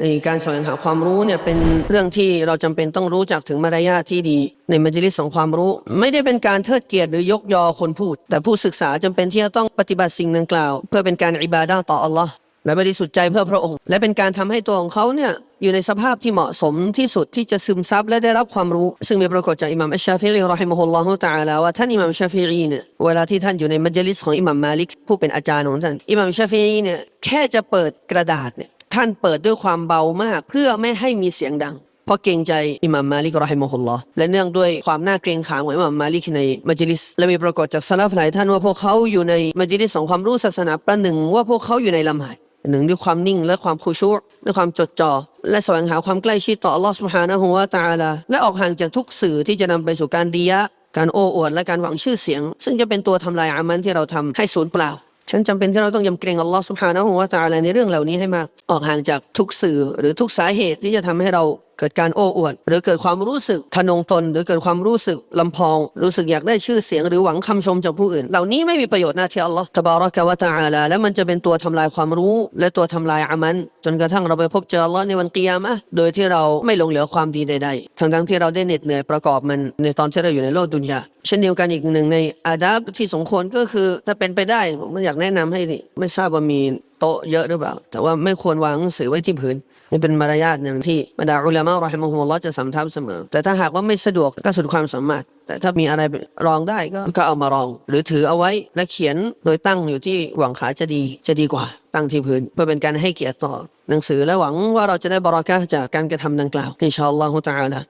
ในการแสวงหาความรู้เนี่ยเป็นเรื่องที่เราจำเป็นต้องรู้จักถึงมารยาทที่ดี ในมัจลิสของความรู้ ไม่ได้เป็นการเทิดเกียรติหรือยกยอคนพูด แต่ผู้ศึกษาจำเป็นที่จะต้องปฏิบัติสิ่งดังกล่าว เพื่อเป็นการอิบาดาต่ออัลลอฮ์และบริสุทธิ์ใจเพื่อพระองค์ และเป็นการทำให้ตัวของเขาเนี่ยอยู่ในสภาพที่เหมาะสมที่สุดที่จะซึมซับและได้รับความรู้ ซึ่งมีปรากฏจากอิหม่ามอัชชาฟิรีรอฮิมฮุลลอฮุตะอาลาว่าท่านอิหม่ามชาฟิรีเนี่ยเวลาที่ท่านอยู่ในมัจลิสของอิหม่ามมาลิกผู้เป็นอาจารย์ของท่านอิหม่ามชาฟิรีเนี่ยแค่จะเปิดกระดาษเนี่ย ท่านเปิดด้วยความเบามาก เพื่อไม่ให้มีเสียงดัง เพราะเกรงใจอิหม่ามมาลิกรอฮิมฮุลลอและเนื่องด้วยความน่าเกรงขามของอิหม่ามมาลิกในมัจลิส และมีปรากฏจากซาลาฟหลายท่านว่าพวกเขาอยู่ในมัจลิสของความรู้ศาสนาประหนึ่งว่าพวกเขาอยู่ในลำหายหนึ่งด้วยความนิ่งและความคูชูด้วยความจดจ่อและแสวงหาความใกล้ชิดต่อลอสมหานะฮุวาตาลา และออกห่างจากทุกสื่อที่จะนำไปสู่การดียะ การโอ้อวดและการหวังชื่อเสียง ซึ่งจะเป็นตัวทำลายอามันที่เราทำให้สูญเปล่า ฉันจำเป็นที่เราต้องยำเกรงอัลลอฮ์สุบฮานะฮูวะตะอะไรในเรื่องเหล่านี้ให้มาออกห่างจากทุกสื่อหรือทุกสาเหตุที่จะทำให้เรา เกิดการโอ้อวด หรือเกิดความรู้สึกทะนงตน หรือเกิดความรู้สึกลำพอง รู้สึกอยากได้ชื่อเสียงหรือหวังคำชมจากผู้อื่น เหล่านี้ไม่มีประโยชน์หน้าที่อัลลอฮ์ตบารักะวะตะอาลาและมันจะเป็นตัวทำลายความรู้ และตัวทำลายอามัน จนกระทั่งเราไปพบเจออัลลอฮ์ในวันกิยามะโดยที่เราไม่ลงเหลือความดีใดๆทั้งทั้งๆที่เราได้เหน็ดเหนื่อยประกอบมันในตอนที่เราอยู่ในโลกดุนยาเช่นเดียวกันอีกหนึ่งในอาดับที่สมควรก็คือถ้าเป็นไปได้ผมอยากแนะนำให้ไม่ทราบว่ามีโต๊ะเยอะหรือเปล่า แต่ว่าไม่ควรวางหนังสือไว้ที่พื้น นี่เป็นมารยาทหนึ่งที่บรรดาอุลามะรอฮิมะฮุมุลลอฮ์จะสำทับเสมอ แต่ถ้าหากว่าไม่สะดวกก็สุดความสามารถ แต่ถ้ามีอะไรรองได้ก็ก็เอามารอง หรือถือเอาไว้และเขียนโดยตั้งอยู่ที่หวังขาจะดีจะดีกว่า ตั้งที่พื้น เพื่อเป็นการให้เกียรติต่อหนังสือและหวังว่าเราจะได้บรอกะจากการกระทำดังกล่าวอินชาอัลลอฮุตะอาลา